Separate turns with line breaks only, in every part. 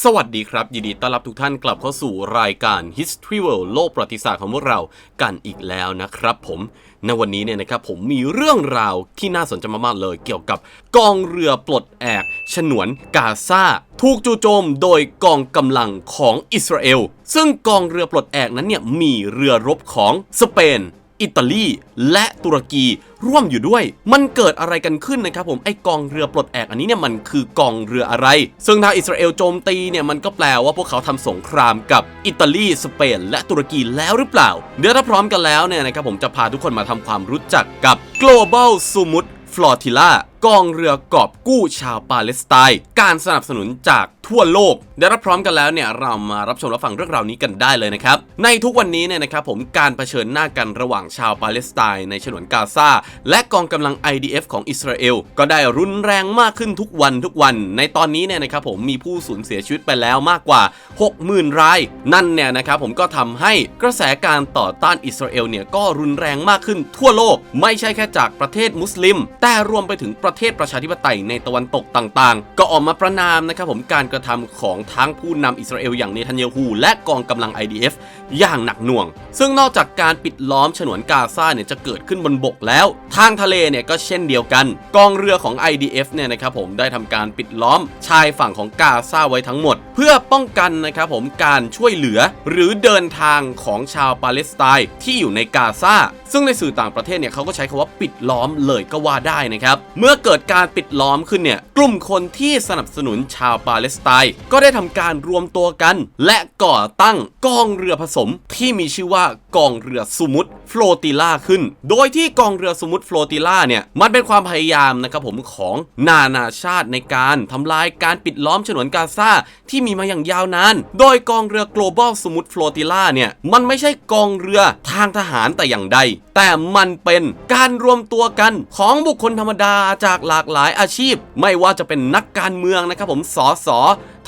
สวัสดีครับ ยินดีต้อนรับทุกท่านกลับเข้าสู่รายการ History World โลกประวัติศาสตร์ของพวกเรากันอีกแล้วนะครับผมในวันนี้เนี่ยนะครับผมมีเรื่องราวที่น่าสนใจมากๆเลย เกี่ยวกับกองเรือปลดแอกฉนวนกาซาถูกจู่โจมโดยกองกำลังของอิสราเอล ซึ่งกองเรือปลดแอกนั้นเนี่ยมีเรือรบของสเปน อิตาลี และตุรกีร่วมอยู่ด้วย มันเกิดอะไรกันขึ้นนะครับผมไอกองเรือปลดแอกอันนี้เนี่ยมันคือกองเรืออะไร ซึ่งทางอิสราเอลโจมตีเนี่ยมันก็แปลว่าพวกเขาทำสงครามกับอิตาลีสเปนและตุรกีแล้วหรือเปล่า เดี๋ยวถ้าพร้อมกันแล้วเนี่ยนะครับผมจะพาทุกคนมาทำความรู้จักกับ global sumut flotilla กองเรือกอบกู้ชาวปาเลสไตน์การสนับสนุนจาก ทั่วโลกเดี๋ยวถ้าพร้อมกันแล้วเนี่ยเรามารับชมรับฟังเรื่องราวนี้กันได้เลยนะครับ ในทุกวันนี้เนี่ยนะครับผมการเผชิญหน้ากันระหว่างชาวปาเลสไตน์ในฉนวนกาซาและกองกำลัง IDF ของอิสราเอลก็ได้รุนแรงมากขึ้นทุกวันทุกวัน ในตอนนี้เนี่ยนะครับผมมีผู้สูญเสียชีวิตไปแล้วมากกว่า 60,000 ราย นั่นเนี่ยนะครับผมก็ทำให้กระแสการต่อต้านอิสราเอลเนี่ยก็รุนแรงมากขึ้นทั่วโลก ไม่ใช่แค่จากประเทศมุสลิม แต่รวมไปถึงประเทศประชาธิปไตยในตะวันตกต่างๆ ก็ออกมาประนามนะครับผมการกระทำของทั้งผู้นำอิสราเอลอย่างเนทันเยฮูและกองกำลัง IDF อย่างหนักหน่วง ซึ่งนอกจากการปิดล้อมฉนวนกาซาเนี่ยจะเกิดขึ้นบนบกแล้ว ทางทะเลเนี่ยก็เช่นเดียวกัน กองเรือของ IDF เนี่ยนะครับผมได้ทำการปิดล้อมชายฝั่งของกาซาไว้ทั้งหมด เพื่อป้องกันนะครับผมการช่วยเหลือหรือเดินทางของชาวปาเลสไตน์ที่อยู่ในกาซา ซึ่งในสื่อต่างประเทศเนี่ยเขาก็ใช้คำว่าปิดล้อมเลยก็ว่าได้นะครับ เมื่อเกิดการปิดล้อมขึ้นเนี่ยกลุ่มคนที่สนับสนุนชาวปาเลสไตน์ก็ได้ทำการรวมตัวกัน และก่อตั้งกองเรือผสมที่มีชื่อว่ากองเรือซูมุตโฟลติล่าขึ้น โดยที่กองเรือซูมุตโฟลติล่าเนี่ยมันเป็นความพยายามนะครับผมของนานาชาติในการทำลายการปิดล้อมฉนวนกาซาที่มีมาอย่างยาวนาน โดยกองเรือ global ซูมุตโฟลติล่าเนี่ยมันไม่ใช่กองเรือทางทหารแต่อย่างใดแต่มันเป็นการรวมตัวกันของบุคคลธรรมดาจากหลากหลายอาชีพ ไม่ว่าจะเป็นนักการเมืองนะครับผมสอสอ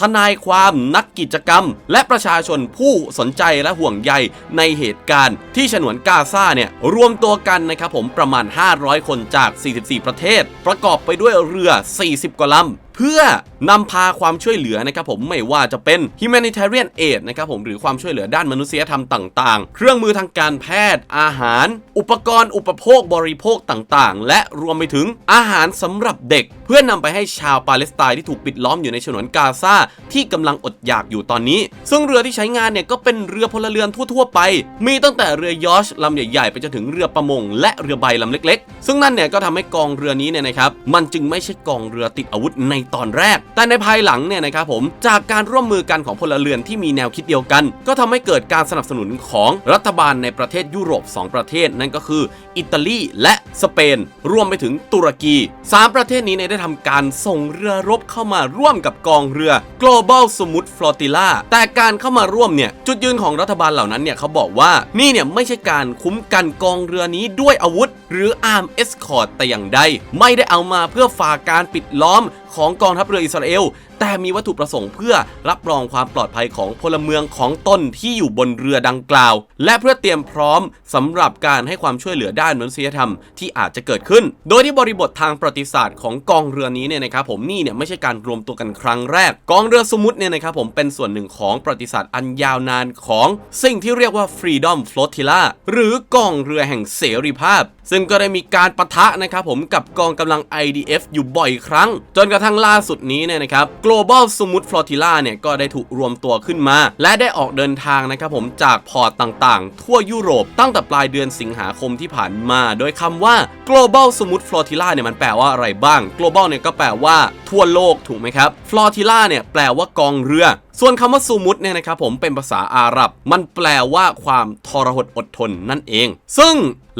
ทนายความนักกิจกรรม และประชาชนผู้สนใจและห่วงใยในเหตุการณ์ที่ฉนวนกาซาเนี่ยรวมตัวกันนะครับผมประมาณ 500 คนจาก 44 ประเทศ ประกอบไปด้วยเรือ 40 กว่าลำเพื่อ นำพาความช่วยเหลือนะครับผมไม่ว่าจะเป็น humanitarian aid นะครับผมหรือความช่วยเหลือด้านมนุษยธรรมต่างๆ เครื่องมือทางการแพทย์ อาหาร อุปกรณ์อุปโภคบริโภคต่างๆ และรวมไปถึงอาหารสำหรับเด็ก เพื่อนำไปให้ชาวปาเลสไตน์ที่ถูกปิดล้อมอยู่ในฉนวนกาซาที่กำลังอดอยากอยู่ตอนนี้ ซึ่งเรือที่ใช้งานเนี่ยก็เป็นเรือพลเรือนทั่วๆไป มีตั้งแต่เรือยอชลำใหญ่ๆ ไปจนถึงเรือประมง และเรือใบลำเล็ก ๆ ซึ่งนั่นเนี่ยก็ทำให้กองเรือนี้เนี่ยนะครับมันจึงไม่ใช่กองเรือติดอาวุธในตอนแรกแต่ในภายหลังเนี่ยนะครับผมจากการร่วมมือกันของพลเรือนที่มีแนวคิดเดียวกัน ก็ทำให้เกิดการสนับสนุนของรัฐบาลในประเทศยุโรป 2 ประเทศนั่นก็คือ อิตาลีและสเปน รวมไปถึงตุรกี 3 ประเทศนี้เนี่ยได้ทำการส่งเรือรบเข้ามาร่วมกับกองเรือ global smooth flotilla แต่การเข้ามาร่วมเนี่ยจุดยืนของรัฐบาลเหล่านั้นเนี่ยเขาบอกว่านี่เนี่ยไม่ใช่การคุ้มกันกองเรือนี้ด้วยอาวุธ หรือ arm escort แต่อย่างใดไม่ได้เอามาเพื่อฝ่าการปิดล้อม ของกองทัพเรืออิสราเอลแต่มีวัตถุประสงค์เพื่อรับรองความปลอดภัยของพลเมืองของตนที่อยู่บนเรือดังกล่าว และเพื่อเตรียมพร้อมสำหรับการให้ความช่วยเหลือด้านมนุษยธรรมที่อาจจะเกิดขึ้น โดยที่บริบททางประวัติศาสตร์ของกองเรือนี้เนี่ยนะครับผมนี่เนี่ยไม่ใช่การรวมตัวกันครั้งแรก กองเรือสมุทรเนี่ยนะครับผมเป็นส่วนหนึ่งของประวัติศาสตร์อันยาวนานของสิ่งที่เรียกว่า Freedom Flotilla หรือกองเรือแห่งเสรีภาพ ซึ่งก็ได้มีการปะทะนะครับผมกับกองกำลัง IDF อยู่บ่อยครั้ง จนกระทั่งล่าสุดนี้เนี่ยนะครับ Global Smooth Flotilla เนี่ยก็ได้ถูกรวมตัวขึ้นมา และได้ออกเดินทางนะครับผมจากพอร์ตต่างๆ ทั่วยุโรปตั้งแต่ปลายเดือนสิงหาคมที่ผ่านมา โดยคำว่า Global Smooth Flotilla เนี่ยมันแปลว่าอะไรบ้าง Global เนี่ยก็แปลว่าทั่วโลกถูกไหมครับ Flotilla เนี่ยแปลว่ากองเรือส่วนคำว่าซูมุตเนี่ยนะครับผมเป็นภาษาอาหรับ มันแปลว่าความทรหดอดทนนั่นเอง ซึ่ง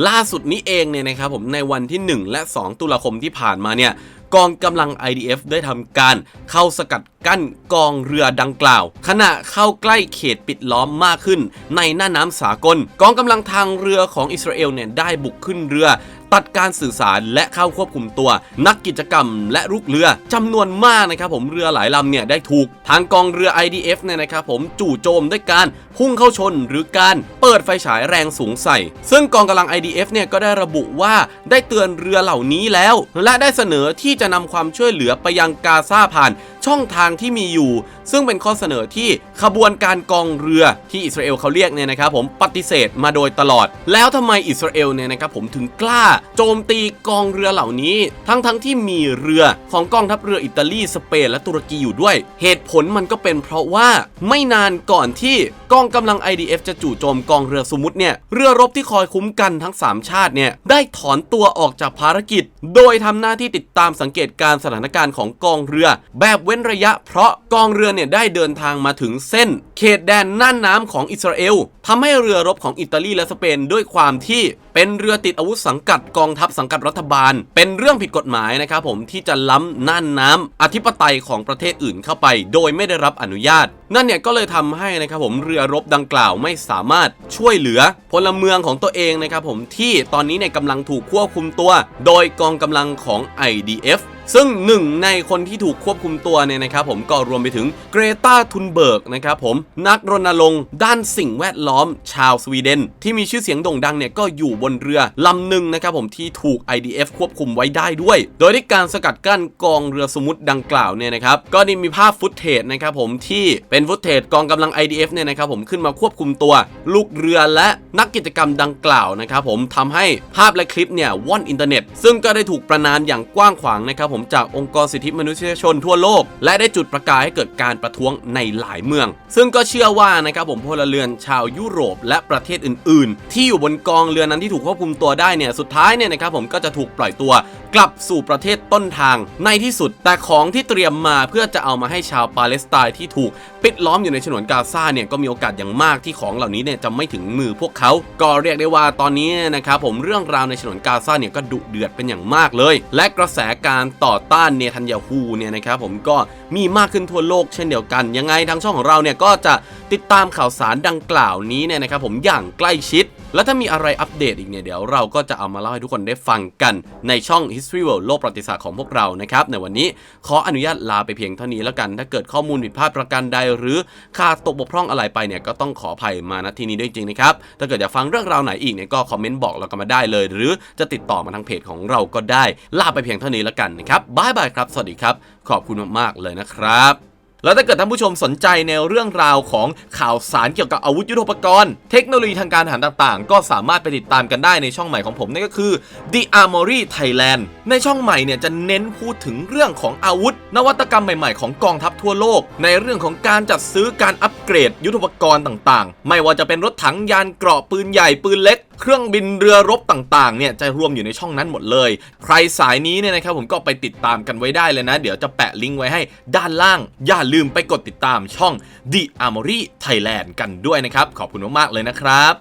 ล่าสุดนี้เองเนี่ยนะครับผมในวันที่ 1 และ 2 ตุลาคมที่ผ่านมาเนี่ย กองกำลัง IDF ได้ทำการเข้าสกัดกั้นกองเรือดังกล่าว ขณะเข้าใกล้เขตปิดล้อมมากขึ้นในหน้าน้ำสากล กองกำลังทางเรือของอิสราเอลเนี่ยได้บุกขึ้นเรือ ตัดการสื่อสารและเข้าควบคุมตัว นักกิจกรรมและลูกเรือจำนวนมากนะครับผมเรือหลายลำเนี่ยได้ถูก ทางกองเรือ IDF เนี่ยนะครับผมจู่โจมด้วยการพุ่งเข้าชนหรือการเปิดไฟฉายแรงสูงใส่ ซึ่งกองกำลัง IDF เนี่ยก็ได้ระบุว่าได้เตือนเรือเหล่านี้แล้ว และได้เสนอที่จะนำความช่วยเหลือไปยังกาซาผ่าน ช่องทางที่มีอยู่ ซึ่งเป็นข้อเสนอที่ขบวนการกองเรือที่อิสราเอลเขาเรียกเนี่ยนะครับผมปฏิเสธมาโดยตลอด แล้วทำไมอิสราเอลเนี่ยนะครับผมถึงกล้า โจมตีกองเรือเหล่านี้ ทั้งทั้งๆที่มีเรือของกองทัพเรืออิตาลีสเปนและตุรกีอยู่ด้วย เหตุผลมันก็เป็นเพราะว่าไม่นานก่อนที่ กองกำลัง IDF จะจู่โจมกองเรือสมุทรเนี่ยเรือรบที่คอยคุ้มกันทั้ง 3 ชาติเนี่ยได้ถอนตัวออกจากภารกิจ โดยทำหน้าที่ติดตามสังเกตการณ์สถานการณ์ของกองเรือ แบบเว้นระยะเพราะกองเรือเนี่ยได้เดินทางมาถึงเส้น เขตแดนน่านน้ำของอิสราเอลทำให้เรือรบของอิตาลีและสเปนด้วยความที่เป็นเรือติดอาวุธสังกัดกองทัพสังกัดรัฐบาล เป็นเรื่องผิดกฎหมายนะครับผมที่จะล้ำน่านน้ำอธิปไตยของประเทศอื่นเข้าไป โดยไม่ได้รับอนุญาต นั่นเนี่ยก็เลยทำให้นะครับผมเรือรบดังกล่าวไม่สามารถช่วยเหลือพลเมืองของตัวเองนะครับผมที่ตอนนี้ในกำลังถูกควบคุมตัว โดยกองกำลังของ IDF ซึ่งหนึ่งในคนที่ถูกควบคุมตัวเนี่ยนะครับผมก็รวมไปถึงเกรตาทุนเบิร์กนะครับผมนักรณรงค์ด้านสิ่งแวดล้อมชาวสวีเดน ที่มีชื่อเสียงโด่งดังเนี่ยก็อยู่บนเรือลำหนึ่งนะครับผมที่ถูก IDF ควบคุมไว้ได้ด้วย โดยที่การสกัดกั้นกองเรือสมุทรดังกล่าวเนี่ยนะครับก็ได้มีภาพฟุตเทจนะครับผมที่เป็นฟุตเทจกองกำลัง IDF เนี่ยนะครับผมขึ้นมาควบคุมตัว ลูกเรือและนักกิจกรรมดังกล่าวนะครับผมทำให้ภาพและคลิปเนี่ยว่อนอินเทอร์เน็ต ซึ่งก็ได้ถูกประนามอย่างกว้างขวางนะครับผมจากองค์กรสิทธิมนุษยชนทั่วโลก และได้จุดประกายให้เกิดการประท้วงในหลายเมือง ซึ่งก็เชื่อว่านะครับผมพลเรือนชาวยุโรป และประเทศอื่น ๆ ที่อยู่บนกองเรือนั้นที่ถูกควบคุมตัวได้เนี่ยสุดท้ายเนี่ยนะครับผมก็จะถูกปล่อยตัว กลับสู่ประเทศต้นทางในที่สุด แต่ของที่เตรียมมาเพื่อจะเอามาให้ชาวปาเลสไตน์ที่ถูกปิดล้อมอยู่ในฉนวนกาซาเนี่ยก็มีโอกาสอย่างมากที่ของเหล่านี้เนี่ยจะไม่ถึงมือพวกเขา ก็เรียกได้ว่าตอนนี้นะครับผมเรื่องราวในฉนวนกาซาเนี่ยก็ดุเดือดเป็นอย่างมากเลย และกระแสการต่อต้านเนทันยาฮูเนี่ยนะครับผมก็มีมากขึ้นทั่วโลกเช่นเดียวกัน ยังไงทางช่องของเราเนี่ยก็จะติดตามข่าวสารดังกล่าวนี้เนี่ยนะครับผมอย่างใกล้ชิด แล้วถ้ามีอะไรอัปเดตอีกเนี่ยเดี๋ยวเราก็จะเอามาเล่าให้ทุกคนได้ฟังกันในช่อง History World โลกประวัติศาสตร์ของพวกเรานะครับในวันนี้ขออนุญาตลาไปเพียงเท่านี้แล้วกัน ถ้าเกิดข้อมูลผิดพลาดประการใด หรือขาดตกบกพร่องอะไรไปเนี่ยก็ต้องขออภัยมาณที่นี้ด้วยจริงนะครับถ้าเกิดอยากฟังเรื่องราวไหนอีกเนี่ยก็คอมเมนต์บอกเรากันมาได้เลย หรือจะติดต่อมาทางเพจของเราก็ได้ลาไปเพียงเท่านี้แล้วกันนะครับบายบายครับ สวัสดีครับ ขอบคุณมากๆเลยนะครับ แล้วถ้าเกิดท่านผู้ชมสนใจในเรื่องราวของข่าวสารเกี่ยวกับอาวุธยุทโธปกรณ์ เทคโนโลยีทางการทหารต่างๆ ก็สามารถไปติดตามกันได้ในช่องใหม่ของผมนั่นก็คือ The Armory Thailand ในช่องใหม่เนี่ยจะเน้นพูดถึงเรื่องของอาวุธ นวัตกรรมใหม่ๆของกองทัพทั่วโลก ในเรื่องของการจัดซื้อการอัปเกรดยุทโธปกรณ์ต่างๆ ไม่ว่าจะเป็นรถถังยานเกราะปืนใหญ่ปืนเล็ก เครื่องบินเรือรบต่างๆเนี่ยจะรวมอยู่ในช่องนั้นหมดเลย ใครสายนี้เนี่ยนะครับผมก็ไปติดตามกันไว้ได้เลยนะ เดี๋ยวจะแปะลิงก์ไว้ให้ด้านล่าง อย่าลืมไปกดติดตามช่อง The Armory Thailand กันด้วยนะครับ ขอบคุณมากๆเลยนะครับ